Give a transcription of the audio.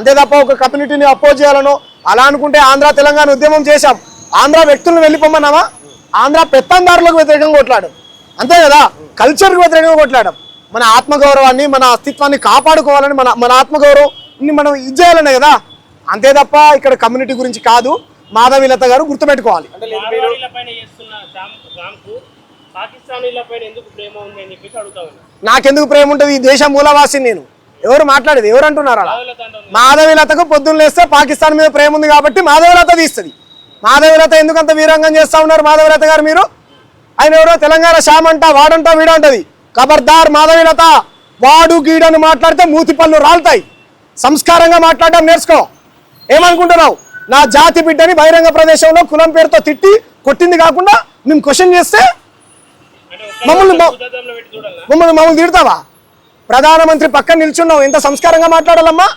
అంతే తప్ప ఒక కమ్యూనిటీని అపోజ్ చేయాలనో అలా అనుకుంటే ఆంధ్ర తెలంగాణ ఉద్యమం చేశాం. ఆంధ్ర వ్యక్తులను వెళ్ళిపోమన్నామా ఆంధ్ర పెత్తందారులకు వ్యతిరేకంగా కొట్లాడు. అంతే కదా? కల్చర్కి వ్యతిరేకంగా కొట్లాడడం మన ఆత్మగౌరవాన్ని మన అస్తిత్వాన్ని కాపాడుకోవాలని మన మన ఆత్మగౌరవాన్ని మనం ఇది చేయాలనే కదా? అంతే తప్ప ఇక్కడ కమ్యూనిటీ గురించి కాదు మాధవీలత గారు గుర్తుపెట్టుకోవాలి. నాకెందుకు ప్రేమ ఉంటుంది? ఈ దేశ మూలవాసిని నేను. ఎవరు మాట్లాడేది? ఎవరు అంటున్నారు అలా? మాధవీలతకు పొద్దున్న లేస్తే పాకిస్తాన్ మీద ప్రేమ ఉంది కాబట్టి మాధవీలత తీస్తుంది. మాధవీలత ఎందుకంత వీరంగం చేస్తా ఉన్నారు మాధవీలత గారు మీరు? ఆయన ఎవరో? తెలంగాణ శ్యామ్ అంట వాడంట వీడంటది. ఖబర్దార్ మాధవీలత వాడు గీడని మాట్లాడితే మూతి పళ్ళు రాలుతాయి. సంస్కారంగా మాట్లాడడం నేర్చుకో. ఏమనుకుంటున్నావు? నా జాతి బిడ్డని బహిరంగ ప్రదేశంలో కులం పేరుతో తిట్టి కొట్టింది కాకుండా మేము క్వశ్చన్ చేస్తే మమ్మల్ని మమ్మల్ని మమ్మల్ని తిడతావా? ప్రధానమంత్రి పక్కన నిల్చున్నావు. ఎంత సంస్కారంగా మాట్లాడాలమ్మా.